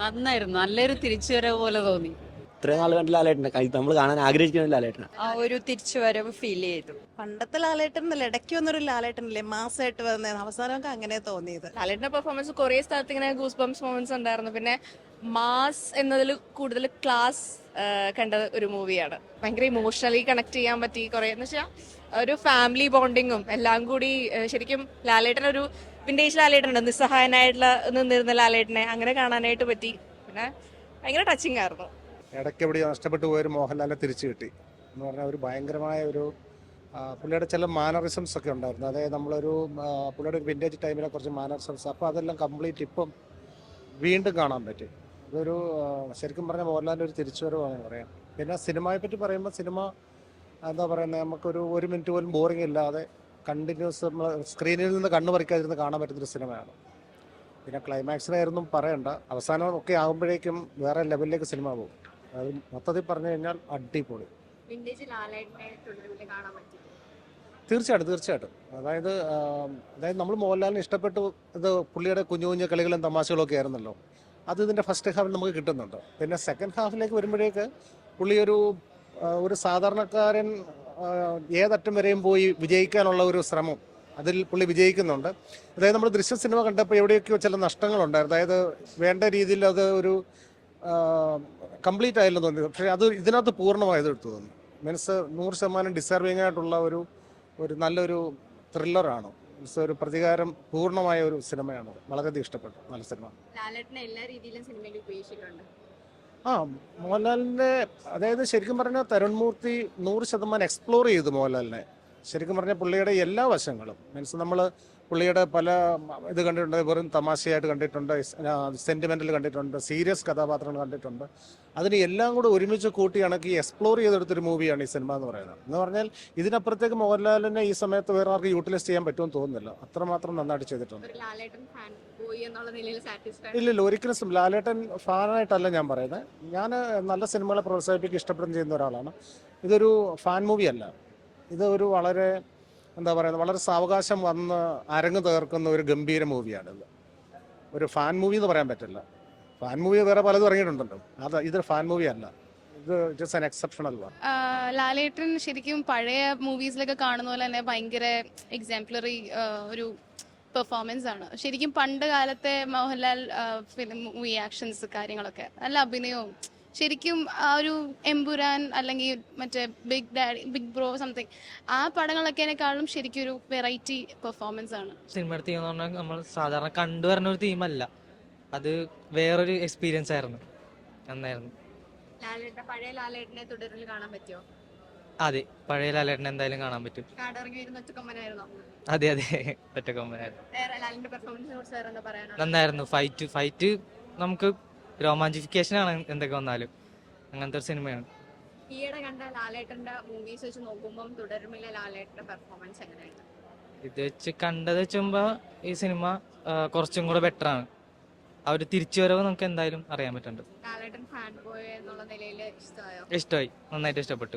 നന്നായിരുന്നു. നല്ലൊരു തിരിച്ചുവരവ് പോലെ തോന്നി. ഇത്രയും നാൾ കണ്ട ലാലേട്ടനെ നമ്മൾ കാണാൻ ആഗ്രഹിക്കുന്ന ലാലേട്ടനെ. ആ ഒരു തിരിച്ചുവരവ് ഫീൽ ചെയ്തു. പണ്ടത്തെ ലാലേട്ടനല്ല ഇടയ്ക്ക് വന്നൊരു ലാലേട്ടനല്ലേ മാസമായിട്ട് വന്ന അവസാനമൊക്കെ അങ്ങനെ തോന്നിയത്. ലാലേട്ടന്റെ പെർഫോമൻസ് കുറെ സ്ഥലത്ത് ഇങ്ങനെ ഗൂസ് ബംസ് മൊമെന്റ്സ് ഉണ്ടായിരുന്നു. പിന്നെ മാസ് എന്നതിൽ കൂടുതൽ ക്ലാസ് കണ്ട ഒരു മൂവിയാണ് ഭയങ്കര ഇമോഷണലി കണക്ട് ചെയ്യാൻ പറ്റി കുറെ. എന്ന് വെച്ചാൽ ഒരു ഫാമിലി ബോണ്ടിങ്ങും എല്ലാം കൂടി ശരിക്കും ലാലേട്ടൻ ഒരു വിന്റേജ് ലാലേട്ടനുണ്ട് നിസ്സഹായനായിട്ടുള്ള നിന്നിരുന്ന ലാലേട്ടനെ. അങ്ങനെ കാണാനായിട്ട് പറ്റി. പിന്നെ ഭയങ്കര ടച്ചിങ് ആയിരുന്നു. ഇടയ്ക്ക് എവിടെ നഷ്ടപ്പെട്ടു പോയൊരു മോഹൻലാലിനെ തിരിച്ചു കിട്ടി. എന്ന് പറഞ്ഞാൽ ഒരു ഭയങ്കരമായ ഒരു പുള്ളിയുടെ ചില മാനറിസംസ് ഒക്കെ ഉണ്ടായിരുന്നു. അതായത് നമ്മളൊരു പുള്ളിയുടെ ഒരു വിന്റേജ് ടൈമിലെ കുറച്ച് മാനറിസംസ് അപ്പോൾ അതെല്ലാം കംപ്ലീറ്റ് ഇപ്പം വീണ്ടും കാണാൻ പറ്റി. അതൊരു ശരിക്കും പറഞ്ഞാൽ മോഹൻലാലിന്റെ ഒരു തിരിച്ചുവരവാണ് പറയാം. പിന്നെ സിനിമയെ പറ്റി പറയുമ്പോൾ സിനിമ എന്താ പറയുന്നത് നമുക്കൊരു ഒരു മിനിറ്റ് പോലും ബോറിംഗ് ഇല്ലാതെ കണ്ടിന്യൂസ് നമ്മൾ സ്ക്രീനിൽ നിന്ന് കണ്ണു പറിക്കാതിരുന്ന് കാണാൻ പറ്റുന്നൊരു സിനിമയാണ്. പിന്നെ ക്ലൈമാക്സിനായിരുന്നു പറയണ്ട. അവസാനം ഒക്കെ ആകുമ്പോഴേക്കും വേറെ ലെവലിലേക്ക് സിനിമ പോകും. അത് മൊത്തത്തിൽ പറഞ്ഞു കഴിഞ്ഞാൽ അടിപൊളി. തീർച്ചയായിട്ടും തീർച്ചയായിട്ടും. അതായത് അതായത് നമ്മൾ മോഹൻലാലിന് ഇഷ്ടപ്പെട്ടു ഇത് പുള്ളിയുടെ കുഞ്ഞു കുഞ്ഞു കളികളും തമാശകളും ഒക്കെ ആയിരുന്നല്ലോ. അത് ഇതിന്റെ ഫസ്റ്റ് ഹാഫിൽ നമുക്ക് കിട്ടുന്നുണ്ട്. പിന്നെ സെക്കൻഡ് ഹാഫിലേക്ക് വരുമ്പോഴേക്ക് പുള്ളി ഒരു ഒരു സാധാരണക്കാരൻ ഏതറ്റം വരെയും പോയി വിജയിക്കാനുള്ള ഒരു ശ്രമം അതിൽ പുള്ളി വിജയിക്കുന്നുണ്ട്. അതായത് നമ്മൾ ദൃശ്യ സിനിമ കണ്ടപ്പോൾ എവിടെയൊക്കെയോ ചില നഷ്ടങ്ങളുണ്ടായിരുന്നു. അതായത് വേണ്ട രീതിയിൽ അത് ഒരു കംപ്ലീറ്റ് ആയില്ലെന്ന് തോന്നി പക്ഷേ അത് ഇതിനകത്ത് പൂർണമായത് എടുത്തു തോന്നി മീൻസ് നൂറ് ശതമാനം ഡിസർവിങ് ആയിട്ടുള്ള ഒരു ഒരു നല്ലൊരു ത്രില്ലറാണ്. മീൻസ് ഒരു പ്രതികാരം പൂർണമായ ഒരു സിനിമയാണ്. വളരെയധികം ഇഷ്ടപ്പെട്ടു. നല്ല സിനിമ. എല്ലാ രീതിയിലും സിനിമയിൽ ഉപയോഗിച്ചിട്ടുണ്ട് ആ മോഹൻലാലിന്റെ അതായത് ശരിക്കും പറഞ്ഞാൽ തരുൺമൂർത്തി നൂറ് ശതമാനം എക്സ്പ്ലോർ ചെയ്തു മോഹൻലാലിനെ. ശരിക്കും പറഞ്ഞാൽ പുള്ളിയുടെ എല്ലാ വശങ്ങളും. മീൻസ് നമ്മൾ പുള്ളിയുടെ പല ഇത് കണ്ടിട്ടുണ്ട് വെറും തമാശയായിട്ട് കണ്ടിട്ടുണ്ട് സെന്റിമെന്റൽ കണ്ടിട്ടുണ്ട് സീരിയസ് കഥാപാത്രങ്ങൾ കണ്ടിട്ടുണ്ട്. അതിന് എല്ലാം കൂടെ ഒരുമിച്ച് കൂട്ടി കണക്കി എക്സ്പ്ലോർ ചെയ്തെടുത്തൊരു മൂവിയാണ് ഈ സിനിമ എന്ന് പറയുന്നത്. എന്ന് പറഞ്ഞാൽ ഇതിനപ്പുറത്തേക്ക് മോഹൻലാലിനെ ഈ സമയത്ത് വേറെ ആർക്ക് യൂട്ടിലൈസ് ചെയ്യാൻ പറ്റുമെന്ന് തോന്നുന്നില്ല. അത്രമാത്രം നന്നായിട്ട് ചെയ്തിട്ടുണ്ട്. ബോയ് എന്നുള്ള നിലയിൽ സാറ്റിസ്ഫൈഡ് ഇല്ലില്ല ഒരിക്കലും ലാലേട്ടൻ ഫാനായിട്ടല്ല ഞാൻ പറയുന്നത് ഞാൻ നല്ല സിനിമകളെ പ്രോത്സാഹിപ്പിക്കുക ഇഷ്ടപ്പെടുന്ന ചെയ്യുന്ന ഒരാളാണ്. ഇതൊരു ഫാൻ മൂവി അല്ല. ഇത് ഒരു വളരെ എന്താ പറയുന്നത് വളരെ സാവകാശം വന്ന് അരങ്ങ് തീർക്കുന്ന ഒരു ഗംഭീര മൂവിയാണിത് ഒരു ഫാൻ മൂവി എന്ന് പറയാൻ പറ്റില്ല. ഫാൻ മൂവി വേറെ പലതും ഇറങ്ങിയിട്ടുണ്ടല്ലോ. അത് ഇതൊരു ഫാൻ മൂവി അല്ല. ലാലേട്ടൻ ശരിക്കും പഴയ മൂവീസിലൊക്കെ കാണുന്ന പോലെ തന്നെ ഭയങ്കര എക്സാംപ്ലറി ഒരു പെർഫോമൻസ് ആണ്. ശരിക്കും പണ്ട് കാലത്തെ മോഹൻലാൽ ഫിലിം മൂവി ആക്ഷൻസ് കാര്യങ്ങളൊക്കെ നല്ല അഭിനയവും. ശരിക്കും ആ ഒരു എമ്പുരാൻ അല്ലെങ്കിൽ മറ്റേ Big Daddy Big Bro something ആ പടങ്ങളൊക്കെക്കാളും ശരിക്കും ഒരു വെറൈറ്റി പെർഫോമൻസ് ആണ്. സിനിമ തീം എന്ന് പറഞ്ഞാൽ നമ്മൾ സാധാരണ കണ്ടുവരുന്ന ഒരു തീമല്ല അത് വേറൊരു എക്സ്പീരിയൻസ് ആയിരുന്നു. നന്നായിരുന്നു. ലാലേട്ട പഴയ ലാലേട്ടനെ തുടരിൽ കാണാൻ പറ്റുമോ അതെ പഴയ ലാലേട്ടനെ എന്തായാലും കാണാൻ പറ്റും. അതെ അതെ ഒറ്റക്കൊമ്പനായിരുന്നു. നന്നായിരുന്നു. ഫൈറ്റ് ഫൈറ്റ് നമുക്ക് രോമാഞ്ചിഫിക്കേഷൻ ആണ് എന്തൊക്കെ വന്നാലും. അങ്ങനത്തെ ഒരു സിനിമയാണ്. ഈയിടെ കണ്ട ലാലേട്ടന്റെ മൂവീസ് വെച്ച് നോക്കുമ്പോൾ തുടരുമില്ല ലാലേട്ടന്റെ പെർഫോമൻസ് എങ്ങനെയായിരുന്നു ഇത് വെച്ച് കണ്ടത് വെച്ചുമ്പോ ഈ സിനിമ കുറച്ചും കൂടെ ബെറ്റർ ആണ്. ആ ഒരു തിരിച്ചുവരവ് നമുക്ക് എന്തായാലും അറിയാൻ പറ്റുന്നുണ്ട്. ഇഷ്ടമായി. നന്നായിട്ട് ഇഷ്ടപ്പെട്ടു.